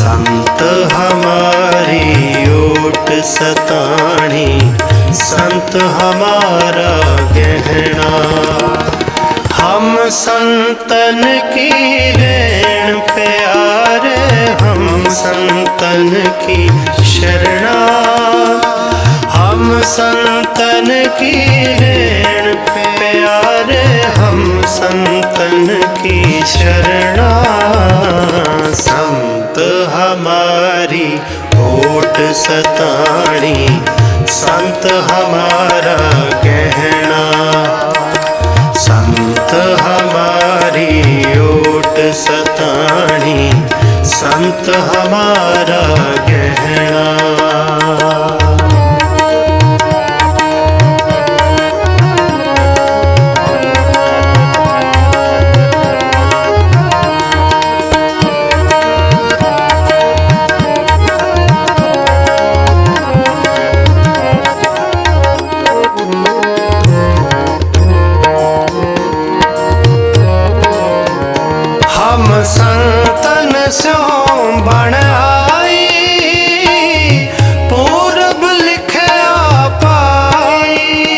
संत हमारी ओट सताणी संत हमारा गहना हम संतन की ऋण प्यारे हम संतन की शरणा हम संतन की ऋण प्यारे हम संतन ਸਤਾਣੀ ਸੰਤ ਹਮਾਰਾ ਕਹਿਣਾ। ਸੰਤ ਹਮਾਰੀ ਓਟ ਸਤਾਣੀ ਸੰਤ ਹਮਾਰਾ ਕਹਿਣਾ। ਬਣ ਆਈ। ਪੂਰਬ ਲਿਖਿਆ ਪਾਈ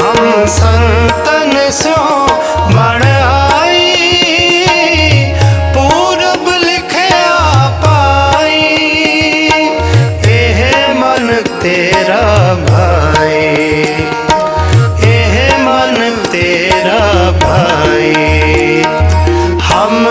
ਹਮ ਸੰਤਨ ਸੋ ਬਣ ਆਈ। ਪੂਰਬ ਲਿਖਿਆ ਪਾਈ ਇਹ ਮਨ ਤੇਰਾ ਭਾ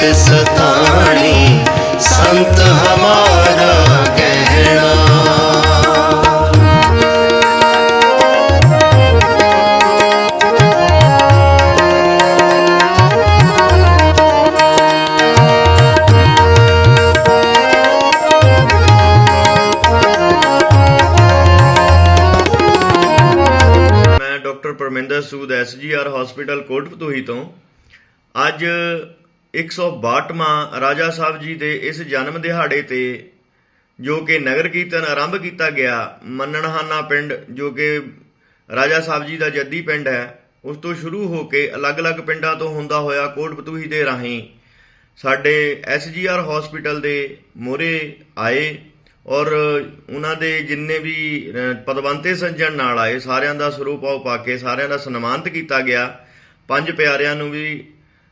ओट सताणी संत हमारा गहना ਮੈਂ doctor Parminder Sood SGR hospital Kotfatuhi ਤੋਂ ਅੱਜ 162ਵਾਂ ਰਾਜਾ ਸਾਹਿਬ ਜੀ ਦੇ ਇਸ ਜਨਮ ਦਿਹਾੜੇ ਤੇ ਜੋ ਕਿ ਨਗਰ ਕੀਰਤਨ ਆਰੰਭ ਕੀਤਾ ਗਿਆ, ਮੰਨਣਹਾਨਾ ਪਿੰਡ, ਜੋ ਕਿ ਰਾਜਾ ਸਾਹਿਬ ਜੀ ਦਾ ਜੱਦੀ ਪਿੰਡ ਹੈ, ਉਸ ਤੋਂ ਸ਼ੁਰੂ ਹੋ ਕੇ ਅਲੱਗ-ਅਲੱਗ ਪਿੰਡਾਂ ਤੋਂ ਹੁੰਦਾ ਹੋਇਆ ਕੋਟਪਤੂਹੀ ਦੇ ਰਾਹੀਂ ਸਾਡੇ ਐਸਜੀਆਰ ਹਸਪੀਟਲ ਦੇ ਮੋਰੇ ਆਏ ਔਰ ਉਹਨਾਂ ਦੇ ਜਿੰਨੇ ਵੀ ਪਦਵੰਤੇ ਸੱਜਣ ਨਾਲ ਆਏ, ਸਾਰਿਆਂ ਦਾ ਸਰੂਪ ਆਉ ਪਾ ਕੇ ਸਾਰਿਆਂ ਦਾ ਸਨਮਾਨਿਤ ਕੀਤਾ ਗਿਆ। ਪੰਜ ਪਿਆਰਿਆਂ ਨੂੰ ਵੀ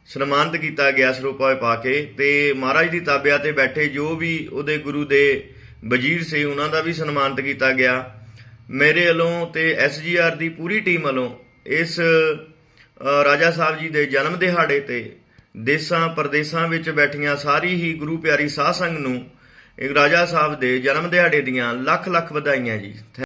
ਸਨਮਾਨਿਤ ਕੀਤਾ ਗਿਆ ਸਰੂਪਾਂ ਪਾ ਕੇ ਤੇ ਮਹਾਰਾਜ ਦੀ ਤਾਬਿਆ ਤੇ ਬੈਠੇ ਜੋ ਵੀ ਉਹਦੇ ਗੁਰੂ ਦੇ ਵਜ਼ੀਰ ਸੀ, ਉਹਨਾਂ ਦਾ ਵੀ ਸਨਮਾਨਿਤ ਕੀਤਾ ਗਿਆ। ਮੇਰੇ ਵੱਲੋਂ ਤੇ ਐਸਜੀਆਰ ਦੀ ਪੂਰੀ ਟੀਮ ਵੱਲੋਂ ਇਸ ਰਾਜਾ ਸਾਹਿਬ ਜੀ ਦੇ ਜਨਮ ਦਿਹਾੜੇ ਤੇ ਦੇਸਾਂ ਪਰਦੇਸਾਂ ਵਿੱਚ ਬੈਠੀਆਂ ਸਾਰੀ ਹੀ ਗੁਰੂ ਪਿਆਰੀ ਸਾਧ ਸੰਗ ਨੂੰ ਰਾਜਾ ਸਾਹਿਬ ਦੇ ਜਨਮ ਦਿਹਾੜੇ ਦੀਆਂ ਲੱਖ ਲੱਖ ਵਧਾਈਆਂ ਜੀ।